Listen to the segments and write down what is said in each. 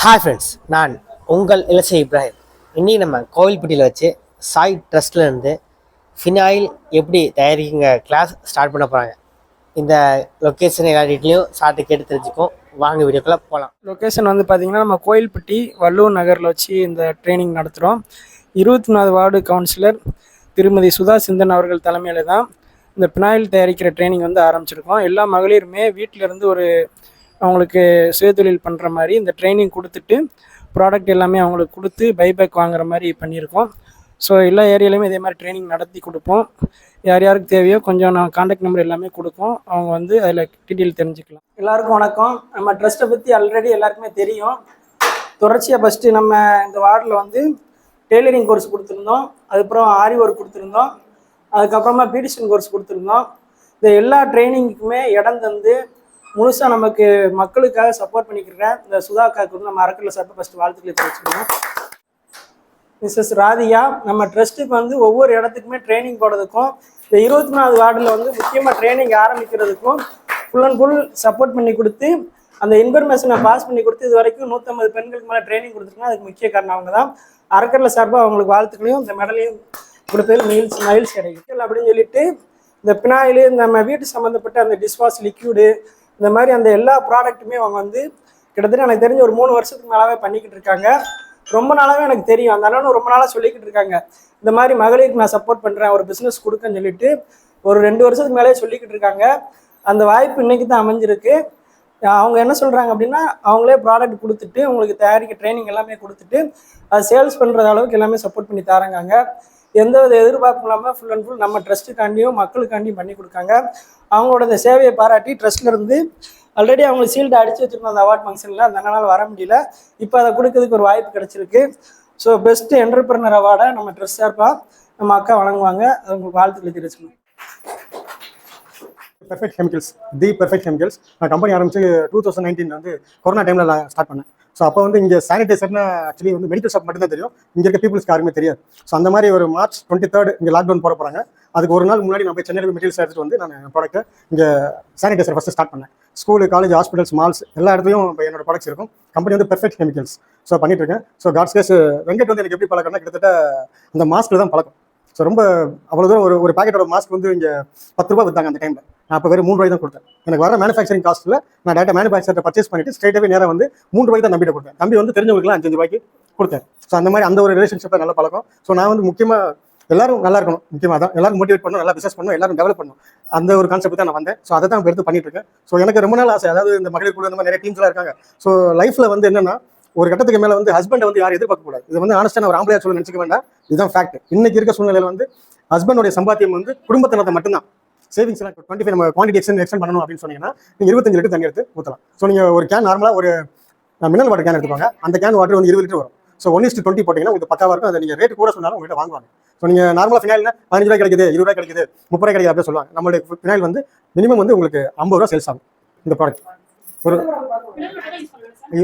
Hi friends நான் உங்கள் இலசை இப்ராஹிம். இன்னைக்கு நம்ம கோவில்பட்டியில் வச்சு சாய் ட்ரஸ்ட்லேருந்து ஃபினாயில் எப்படி தயாரிக்குங்க கிளாஸ் ஸ்டார்ட் பண்ண போகிறாங்க இந்த லொக்கேஷன் எல்லா டீட்டிலையும் சார்ட்டு கேட்டு தெரிஞ்சுக்கும் வாங்க வீடியோக்குள்ளே போகலாம் லொக்கேஷன் வந்து பார்த்தீங்கன்னா நம்ம கோயில்பட்டி வள்ளூர் நகரில் வச்சு இந்த ட்ரைனிங் நடத்துகிறோம் இருபத்தி நாலு வார்டு கவுன்சிலர் திருமதி சுதா சிந்தன் அவர்கள் தலைமையில் தான் இந்த பினாயில் தயாரிக்கிற ட்ரைனிங் வந்து ஆரம்பிச்சிருக்கோம். எல்லா மகளிருமே வீட்டிலேருந்து ஒரு அவங்களுக்கு சுயதொழில் பண்ணுற மாதிரி இந்த ட்ரைனிங் கொடுத்துட்டு ப்ராடக்ட் எல்லாமே அவங்களுக்கு கொடுத்து பைபேக் வாங்குற மாதிரி பண்ணியிருக்கோம். ஸோ எல்லா ஏரியாலையுமே இதே மாதிரி ட்ரைனிங் நடத்தி கொடுப்போம். யார் யாருக்கு தேவையோ கொஞ்சம் நான் காண்டாக்ட் நம்பர் எல்லாமே கொடுப்போம். அவங்க வந்து அதில் டீட்டெயில் தெரிஞ்சுக்கலாம். எல்லாருக்கும் வணக்கம். நம்ம ட்ரஸ்ட்டை பற்றி ஆல்ரெடி எல்லாருக்குமே தெரியும். தொடர்ச்சியாக ஃபஸ்ட்டு நம்ம இந்த வார்டில் வந்து டெய்லரிங் கோர்ஸ் கொடுத்துருந்தோம். அதுக்கப்புறம் ஆரி ஒர்க் கொடுத்துருந்தோம். அதுக்கப்புறமா பியூட்டிஷியன் கோர்ஸ் கொடுத்துருந்தோம். இந்த எல்லா ட்ரைனிங்க்குமே இடம் தந்து முழுசாக நமக்கு மக்களுக்காக சப்போர்ட் பண்ணிக்கிறேன் இந்த சுதாக்காவுக்கு வந்து நம்ம அறக்கல சார்பாக ஃபஸ்ட்டு வாழ்த்துக்களை தெரிவிச்சுக்கணும் மிஸ்ஸஸ் ராதியா நம்ம ட்ரஸ்ட்டுக்கு வந்து ஒவ்வொரு இடத்துக்குமே ட்ரைனிங் போடுறதுக்கும் இந்த இருபத்தி நாலு வார்டில் வந்து முக்கியமாக ட்ரைனிங் ஆரம்பிக்கிறதுக்கும் ஃபுல் அண்ட் ஃபுல் சப்போர்ட் பண்ணி கொடுத்து அந்த இன்ஃபர்மேஷனை பாஸ் பண்ணி கொடுத்து இது வரைக்கும் நூற்றம்பது பெண்களுக்கு மேலே ட்ரைனிங் கொடுத்துருக்காங்க அதுக்கு முக்கிய காரணம் அவங்க தான் அறக்கடலை சார்பாக அவங்களுக்கு வாழ்த்துக்களையும் இந்த மெடலையும் கொடுத்ததில் மகிழ்ச்சி மகிழ்ச்சி கிடைக்கும் அப்படின்னு சொல்லிட்டு இந்த பினாயில் நம்ம வீட்டு சம்மந்தப்பட்ட அந்த டிஷ்வாஷ் லிக்யூடு இந்த மாதிரி அந்த எல்லா ப்ராடக்ட்டுமே அவங்க வந்து கிட்டத்தட்ட எனக்கு தெரிஞ்ச ஒரு மூணு வருஷத்துக்கு மேலாவே பண்ணிக்கிட்டு இருக்காங்க. ரொம்ப நாளாவே எனக்கு தெரியும். அந்த அண்ணனும் ரொம்ப நாளாக சொல்லிக்கிட்டு இருக்காங்க. இந்த மாதிரி மகளிருக்கு நான் சப்போர்ட் பண்ணுறேன் ஒரு பிஸ்னஸ் கொடுக்கன்னு சொல்லிட்டு ஒரு ரெண்டு வருஷத்துக்கு மேலே சொல்லிக்கிட்டு இருக்காங்க. அந்த வாய்ப்பு இன்னைக்கு தான் அமைஞ்சிருக்கு. அவங்க என்ன சொல்கிறாங்க அப்படின்னா அவங்களே ப்ராடக்ட் கொடுத்துட்டு உங்களுக்கு தயாரிக்க ட்ரைனிங் எல்லாமே கொடுத்துட்டு அது சேல்ஸ் பண்ணுற அளவுக்கு எல்லாமே சப்போர்ட் பண்ணி தராங்க எந்த வித எதிர்பார்ப்பும் இல்லாமல் ஃபுல் அண்ட் ஃபுல் நம்ம ட்ரஸ்ட்டுக்காண்டியும் மக்களுக்காண்டியும் பண்ணி கொடுக்காங்க. அவங்களோட இந்த சேவையை பாராட்டி ட்ரஸ்ட்லேருந்து ஆல்ரெடி அவங்களுக்கு சீல்டு அடித்து வச்சுருந்தோம் அந்த அவார்ட் ஃபங்க்ஷனில் அந்த அண்ணனால வர முடியல. இப்போ அதை கொடுக்கறதுக்கு ஒரு வாய்ப்பு கிடைச்சிருக்கு. ஸோ பெஸ்ட் என்டர்பிரினர் அவார்டை நம்ம ட்ரெஸ் சார்பாக நம்ம அக்கா வழங்குவாங்க. அது உங்களுக்கு வாழ்த்துக்களை தெரிவிச்சுக்கணும். Perfect chemicals the perfect chemicals நான் கம்பெனி ஆரம்பித்து டூ தௌசண்ட் நைன்டீன் வந்து கொரோனா டைமில் ஸ்டார்ட் பண்ணேன். ஸோ அப்போ வந்து இங்கே சானிடைசர்னா ஆக்சுவலி வந்து மெடிக்கல் ஷாப் மட்டும் தான் தெரியும். இங்கே இருக்க பீப்புள்ஸ்க்கு யாருமே தெரியாது. ஸோ அந்த மாதிரி ஒரு மார்ச் டுவெண்ட்டி தேர்ட் இங்கே லாக்டவுன் போட போகிறாங்க அதுக்கு ஒரு நாள் முன்னாடி நான் போய் சென்னையில் மெட்டீரியல்ஸ் எடுத்துகிட்டு வந்து நான் ப்ராடக்ட்டை இங்கே சானிடைசர் ஃபஸ்ட்டு ஸ்டார்ட் பண்ணேன். ஸ்கூலு காலேஜ் ஹாஸ்பிட்டல்ஸ் மால்ஸ் எல்லா இடத்துலையும் இப்போ என்னோட ப்ராடக்ட்ஸ் இருக்கும். கம்பெனி வந்து பெர்ஃபெக்ட் கெமிக்கல்ஸ் ஸோ பண்ணிட்டு இருக்கேன். ஸோ காட்ஸ் கேஸ் வெங்கட் வந்து எனக்கு எப்படி பழக்கம்னா கிட்டத்தட்ட அந்த மாஸ்க்கில் தான் பழக்கம். ஸோ ரொம்ப அவ்வளோ தூரம் ஒரு ஒரு பாக்கெட்டோட மாஸ்க் வந்து இங்கே பத்து ரூபா விற்றாங்க அந்த டைமில் நான் அப்போ வெறும் மூணு ரூபாய் தான் கொடுத்தேன். எனக்கு வர மேனுஃபேக்சரிங் காஸ்ட்டில் நான் டேட்டா மேனுஃபேக்சரை பர்ச்சேஸ் பண்ணிட்டு ஸ்ட்ரைட்டாகவே நேராக வந்து மூணு ரூபாய் தான் நம்பிட்டு கொடுத்தேன். தம்பி வந்து தெரிஞ்சவங்களுக்குலாம் அஞ்சு ரூபாய்க்கு கொடுத்தேன். ஸோ அந்த மாதிரி அந்த ஒரு ரிலேஷன்ஷிப்பை நல்ல பழக்கம். ஸோ நான் வந்து முக்கியமாக எல்லாரும் நல்லா இருக்கணும். முக்கியமாக தான் எல்லாரும் மோட்டிவேட் பண்ணணும் நல்லா பிசினஸ் பண்ணணும் எல்லாரும் டெவலப் பண்ணணும். அந்த ஒரு கான்செப்ட் தான் நான் வந்தேன். ஸோ அதை தான் எடுத்து பண்ணிட்டு இருக்கேன். ஸோ எனக்கு ரொம்ப நாள் ஆசை. அதாவது இந்த மகளிர் கூட இந்த மாதிரி நிறைய டீம்ஸ்லாம் இருக்காங்க. ஸோ லைஃப்பில் வந்து என்னன்னா ஒரு கட்டத்துக்கு மேலே வந்து ஹஸ்பண்டை வந்து யாரும் எதிர்பார்க்க கூடாது. இது வந்து ஆனஸ்டாக ஒரு ஆம்பளையா சொல்ல நினச்சிக்க வேண்டாம். இதுதான் ஃபேக்ட் இன்னைக்கு இருக்க சூழ்நிலையில் வந்து ஹஸ்பண்டோடைய சம்பாத்தியம் வந்து குடும்பத்தினத்தை மட்டும்தான். சேவிங்ஸ் எல்லாம் டுவெண்ட்டி ஃபைவ் நம்ம குவான்டிட்டி எக்ஸ்டெண்ட் எக்ஸ்டெண்ட் பண்ணணும் அப்படின்னு சொன்னீங்கன்னா நீங்கள் இருபத்தஞ்சு லிட்டர் தண்ணி எடுத்து ஊற்றலாம் ஸோ நீங்கள் ஒரு கேன் நார்மலாக ஒரு மினரல் வாட்டர் கேன் எடுத்துக்கோங்க. அந்த கேன் வாட்டர் வந்து இருபது லிட்டர் வரும். ஸோ ஒன் இஸ்ட் டுவெண்ட்டி போட்டிங்கன்னா உங்களுக்கு பக்காவாக இருக்கும். அதை நீங்கள் ரேட் கூட சொன்னாலும் உங்கள்கிட்ட வாங்குவாங்க. ஸோ நீங்கள் நார்மலாக ஃபினாயில் பதினஞ்சு ரூபாய் கிடைக்குது இருபது ரூபாய் கிடைக்குது முப்பது ரூபாய் கிடைக்குது அப்படின்னு சொல்லுவாங்க. நம்மளுடைய ஃபினாயில் வந்து மினிமம் வந்து உங்களுக்கு ஐம்பது ரூபா சேல்ஸ் ஆகும் இந்த ப்ராடக்ட் ஒரு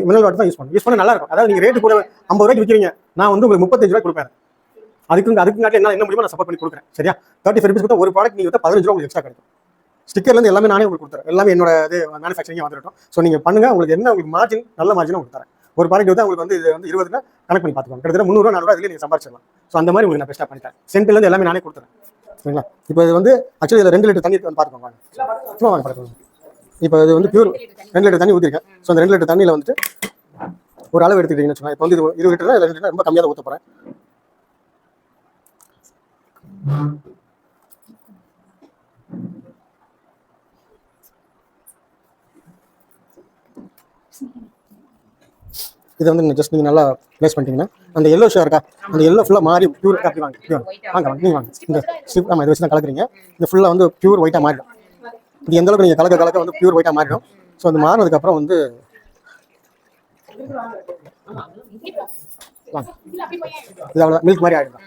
மினரல் வாட்டர் தான் யூஸ் பண்ணணும். யூஸ் பண்ண நல்லா இருக்கும். அதாவது நீங்கள் ரேட்டு கூட ஐம்பது ரூபாய்க்கு விற்கிறீங்க நான் வந்து உங்களுக்கு முப்பத்தஞ்சு ரூபாய் கொடுப்பேன். அதுக்கு அதுக்கு என்ன என்ன முடியுமோ நான் சப்போர்ட் பண்ணி கொடுக்குறேன். சரியா? தேர்ட்டி ஃபைவ் ருபீஸ் ஒரு ப்ராடக்ட் நீங்கள் பதினஞ்சு ரூபா உங்களுக்கு எக்ஸ்ட்ரா கிடைக்கும். ஸ்டிக்கர்லேருந்து எல்லாமே நானே உங்களுக்கு கொடுத்துறேன். எல்லாமே என்னோட இது மேனுஃபேக்சரிங் வந்துட்டோம் ஸோ நீங்கள் பண்ணுங்க. உங்களுக்கு என்ன உங்களுக்கு மார்ஜின் நல்ல மார்ஜின் உங்களுக்கு தரேன். ஒரு ப்ராடக்ட் வந்து உங்களுக்கு வந்து இது வந்து இருபதுனா கணக்கு பண்ணி பார்த்துக்கோங்க. கிட்டத்தட்ட முந்நூறுவா நானூறுவா இதில் நீங்கள் சம்பாரிச்சிடலாம். ஸோ அந்த மாதிரி உங்களுக்கு நான் பெஸ்ட்டாக பண்ணிட்டேன் சென்ட்லேருந்து எல்லாமே நானே கொடுத்துறேன். சரிங்களா? இப்போ இது வந்து ஆக்சுவலி இதில் ரெண்டு லிட்டர் தண்ணி வந்து பார்த்துக்கோங்க சும்மா வாங்க பார்த்துக்கோங்க இப்போ இது வந்து பியூர் ரெண்டு லிட்டர் தண்ணி ஊற்றிருக்கேன் ஸோ அந்த ரெண்டு லிட்டர் தண்ணியில் வந்துட்டு ஒரு அளவு எடுத்துக்கிட்டீங்கன்னு வச்சுக்கோங்க. இப்போ வந்து இது இருபது லிட்டர் ரெண்டு லிட்டர் ரொம்ப கம்மியாக தான் ஊற்ற போகிறேன் இதை வந்து நீங்கள் ஜஸ்ட் நீங்கள் நல்லா ப்ளேஸ் பண்ணிட்டீங்கன்னா அந்த எல்லோ ஷேர் இருக்கா? அந்த எல்லோ ஃபுல்லாக மாறி பியூர் காப்பி வாங்க. வாங்க வாங்க நீங்கள் வாங்க. இந்த ஸ்லிப் ஆமாம் இதை வச்சு தான் கலக்குறீங்க. இது ஃபுல்லாக வந்து பியூர் ஒயிட்டாக மாறிடும். இது எந்த அளவுக்கு நீங்கள் கலக்க கலக்க வந்து பியூர் ஒயிட்டாக மாறிடும். ஸோ அது மாறினதுக்கப்புறம் வந்து வாங்க. இது அவ்வளோ மில்க் மாதிரி ஆகிடும்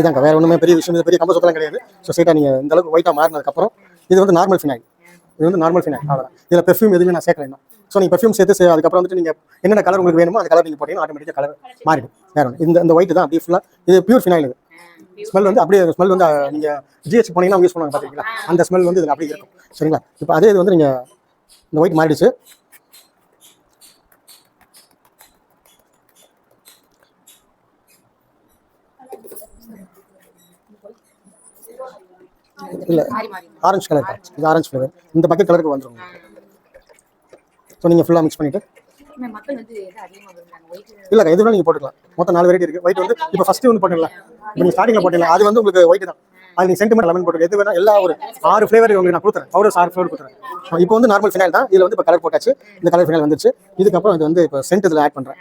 இதுதாங்க வேறு ஒன்றுமே பெரிய விஷயம் இது பெரிய கம்ப சுத்தலாம் கிடையாது. ஸோ ஸ்ட்ரைட்டாக நீங்கள் இந்த அளவுக்கு ஒயிட்டாக மாறினதுக்கப்புறம் இது வந்து நார்மல் ஃபினாயில் இது வந்து நார்மல் ஃபினாயில் அவ்வளோதான் இதில் பெர்ஃப்யூம் எதுவுமே நான் சேர்க்கல இன்னும். ஸோ நீங்கள் பெர்ஃப்யூம் சேர்த்து சே- அதுக்கப்புறம் வந்துட்டு நீங்கள் என்னென்ன கலர் உங்களுக்கு வேணுமோ அந்த கலர் நீங்கள் போட்டீங்கன்னா ஆட்டோமேட்டிக்காக கலர் மாறிடும். வேற ஒன்று இந்த இந்த ஒயிட் தான் அப்படியே ஃபுல்லாக இது பியூர் ஃபினாயில் இது. ஸ்மெல் வந்து அப்படியே ஸ்மெல் வந்து நீங்கள் ஜிஹெச் போனீங்கன்னா யூஸ் பண்ணுவாங்க பார்த்துருக்கீங்களா அந்த ஸ்மெல் வந்து இதில் அப்படியே இருக்கும். சரிங்களா? இப்போ அதே இது வந்து நீங்கள் இந்த ஒயிட் மாறிடுச்சு. இல்லை. ஆரஞ்சு கலர் இது ஆரஞ்சு ஃப்ளேவர் இந்த பக்கெட் கலருக்கு வந்துடும் ஸோ நீங்கள் ஃபுல்லாக மிக்ஸ் பண்ணிவிட்டு எது வேணாலும் நீங்கள் போட்டுக்கலாம். மொத்தம் நாலு வெரைட்டி இருக்குது ஒயிட் வந்து இப்போ ஃபஸ்ட்டு வந்து போட்டீங்களா இப்போ நீங்கள் ஸ்டார்டிங்கில் போட்டீங்களா அது வந்து உங்களுக்கு ஒயிட் தான். அது நீங்கள் சென்டிமெண்ட் லெமன் போட்டு எது வேணா எல்லா ஒரு ஆறு ஃப்ளேவர் உங்களுக்கு நான் கொடுத்துறேன். பவுடர்ஸ் ஆறு ஃப்ளேவர் கொடுத்துறேன். இப்போ வந்து நார்மல் ஃபினாயில் தான். இதில் வந்து இப்போ கலர் போட்டாச்சு. இந்த கலர் ஃபினாயில் வந்துச்சு இதுக்கப்புறம் இது வந்து இப்போ சென்ட் இதில் ஆட் பண்ணுறேன்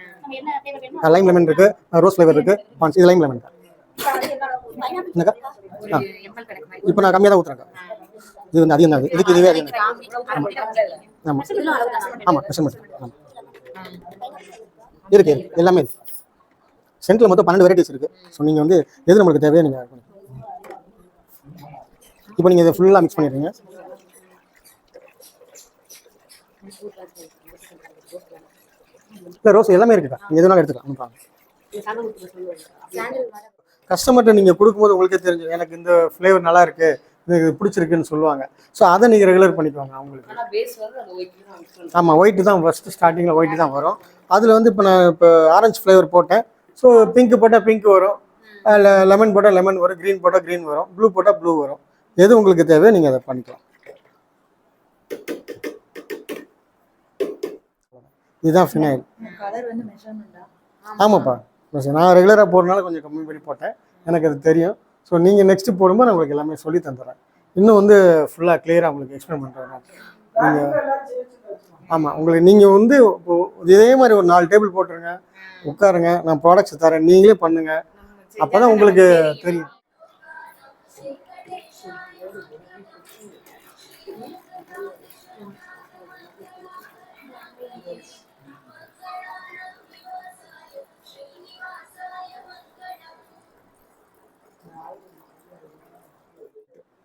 லைம் லெமன் இருக்குது ரோஸ் ஃப்ளேவர் இருக்குது இது லைம் லெமன் தான். என்னக்கா? ஆ. இப்போ நான் கம்மியாக தான் ஊற்றுறேன்க்கா இது வந்து அதிகம் தான். இது. இதுக்கு இதுவே அதிகம் ஆமாம் தான் ஆமாம் மெஷர்மெண்ட் ஆமாம் இருக்கு இருக்கு. எல்லாமே இருக்கு. சென்ட்டில் மொத்தம் பன்னெண்டு வெரைட்டிஸ் இருக்குது ஸோ நீங்கள் வந்து எது நம்மளுக்கு தேவையோ நீங்கள் இப்போ நீங்கள் இதை ஃபுல்லாக மிக்ஸ் பண்ணிடுறீங்க. இல்லை ரோஸ் எல்லாமே இருக்குக்கா. நீங்கள் எது வேணாலும் எடுத்துக்கலாம். ஒன்றும் கஸ்டமர்கிட்ட நீங்கள் கொடுக்கும்போது உங்களுக்கே தெரிஞ்சு எனக்கு இந்த ஃப்ளேவர் நல்லா இருக்கு எனக்கு இது பிடிச்சிருக்குன்னு சொல்லுவாங்க. ஸோ அதை நீங்கள் ரெகுலர் பண்ணிக்குவாங்க அவங்களுக்கு. ஆமாம் ஒயிட்டு தான் ஃபஸ்ட்டு ஸ்டார்டிங்கில் ஒயிட்டு தான் வரும். அதில் வந்து இப்போ நான் இப்போ ஆரஞ்சு ஃப்ளேவர் போட்டேன். ஸோ பிங்க் போட்டால் பிங்க் வரும். லெமன் போட்டால் லெமன் வரும். க்ரீன் போட்டால் க்ரீன் வரும். ப்ளூ போட்டால் ப்ளூ வரும். எது உங்களுக்கு தேவையோ நீங்கள் அதை பண்ணிக்கலாம். இதுதான் ஃபினாயில் கலர் வந்து மெஷர்மெண்டா ஆமாப்பா. சார் நான் ரெகுலராக போடுறதுனால கொஞ்சம் கம்மி பண்ணி போட்டேன். எனக்கு அது தெரியும். ஸோ நீங்கள் நெக்ஸ்ட்டு போடும்போது நான் உங்களுக்கு எல்லாமே சொல்லி தந்துடுறேன். இன்னும் வந்து ஃபுல்லாக கிளியராக உங்களுக்கு எக்ஸ்பிளைன் பண்ணுறேன் நீங்கள் ஆமாம் உங்களுக்கு நீங்கள் வந்து இப்போ இதே மாதிரி ஒரு நாலு டேபிள் போட்டுருங்க. உட்காருங்க. நான் ப்ராடக்ட்ஸ் தரேன். நீங்களே பண்ணுங்கள் அப்போ தான் உங்களுக்கு தெரியும்.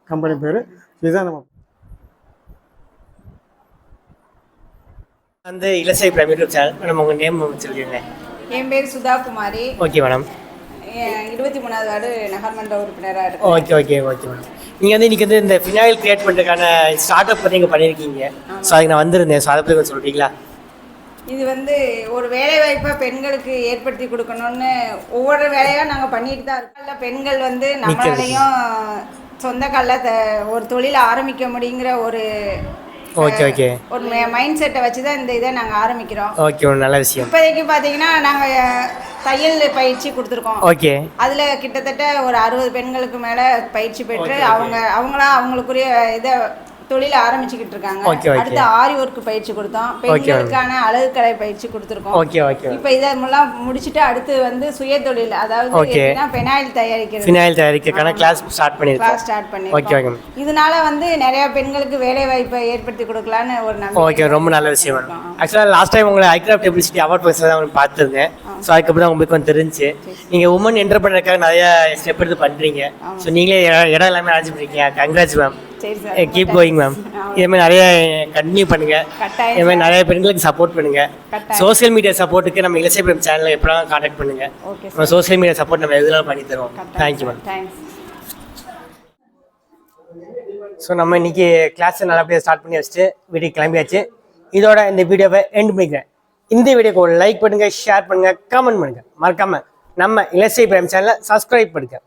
கம்பெனி பேர். இதுதான் நம்ம வந்து இலசை பிரைம் யூடியூப் சேனல் மேடம் உங்கள் நேம் சொல்லிடுங்க என் பேர் சுதா குமாரி. ஓகே மேடம் இருபத்தி மூணாவது வார்டு நகர்மன்ற உறுப்பினராக இருக்கேன். ஓகே ஓகே ஓகே மேடம் நீங்கள் வந்து இன்றைக்கி வந்து இந்த ஃபினாயில் கிரியேட் பண்ணுறதுக்கான ஸ்டார்ட் அப் நீங்கள் பண்ணியிருக்கீங்க ஸோ அதுக்கு நான் வந்திருந்தேன். ஸோ அதை பற்றி கொஞ்சம் சொல்கிறீங்களா இது வந்து ஒரு வேலை வாய்ப்பை பெண்களுக்கு ஏற்படுத்தி கொடுக்கணும்னு ஒவ்வொரு வேலையாக நாங்கள் பண்ணிட்டு தான் இருக்கோம். இல்ல, பெண்கள் வந்து நம்மளாலையும் சொந்த காலில் ஒரு தொழில் ஆரம்பிக்க முடியுங்கிற ஒரு ஓகே ஓகே ஒரு மைண்ட் செட்டை வச்சு தான் இந்த இதை நாங்கள் ஆரம்பிக்கிறோம். ஓகே ஒரு நல்ல விஷயம். இப்போதைக்கு பார்த்தீங்கன்னா நாங்கள் தையல் பயிற்சி கொடுத்துருக்கோம். ஓகே அதில் கிட்டத்தட்ட ஒரு அறுபது பெண்களுக்கு மேலே பயிற்சி பெற்று அவங்க அவங்களா அவங்களுக்குரிய இதை தொழில ஆரம்பிச்சுக்கிட்டு இருக்காங்க. அடுத்து ஆரி ஒர்க் பயிற்சி கொடுத்தோம். பெண்களுக்கான அழகுக்கலை பயிற்சி கொடுத்துருக்கோம். ஓகே ஓகே இப்போ இதெல்லாம் முடிச்சுட்டு அடுத்து வந்து சுய தொழில் அதாவது. எப்படின்னா பெனாயில் தயாரிக்கிறது. ஃபினாயில் தயாரிக்கிறதுக்கான கிளாஸ் ஸ்டார்ட் பண்ணியிருக்கோம் கிளாஸ் ஸ்டார்ட் ஓகே பண்ணிருக்கோம். ஓகே இதனால வந்து நிறைய பெண்களுக்கு வேலை வாய்ப்பை ஏற்படுத்தி கொடுக்கலான்னு ஒரு நம்பிக்கை ஓகே ரொம்ப நல்ல விஷயம். ஆக்சுவலாக லாஸ்ட் டைம் உங்களை ஐக்ராஃப்ட் பப்ளிசிட்டி அவார்ட் ஃபங்க்ஷன் தான் பார்த்துருந்தேன். ஸோ அதுக்கப்புறம் தான் உங்களுக்கு வந்து தெரிஞ்சு நீங்கள் உமன் என்டர்பிரினருக்காக நிறைய ஸ்டெப் எடுத்து பண்ணுறீங்க ஸோ நீங்களே இடம் இடம் எல்லாமே அரேஞ்ச் பண்ணிருக்கீங்க. கங்க்ராட்ஸ் மேம் சரி சார். கீப் கோயிங் மேம் இதே மாதிரி நிறைய கண்டினியூ பண்ணுங்க. இதே மாதிரி நிறைய பெண்களுக்கு சப்போர்ட் பண்ணுங்க. சோஷியல் மீடியா சப்போர்ட்டுக்கு நம்ம இலசை பிரேம் சேனலில் எப்படிலாம் காண்டாக்ட் பண்ணுங்க. நம்ம சோஷியல் மீடியா சப்போர்ட் நம்ம எதுனாலும் பண்ணி தருவோம். தேங்க்யூ மேம் தேங்க்ஸ் ஸோ நம்ம இன்னைக்கு கிளாஸ் நல்லபடியாக ஸ்டார்ட் பண்ணி வச்சுட்டு வீட்டுக்கு கிளம்பியாச்சு. இதோட இந்த வீடியோவை எண்ட் பண்ணிக்கிறேன். இந்த வீடியோக்கு ஒரு லைக் பண்ணுங்க ஷேர் பண்ணுங்க கமெண்ட் பண்ணுங்க. மறக்காம நம்ம இலசை பிரேம் சேனலை சப்ஸ்கிரைப் பண்ணுங்க.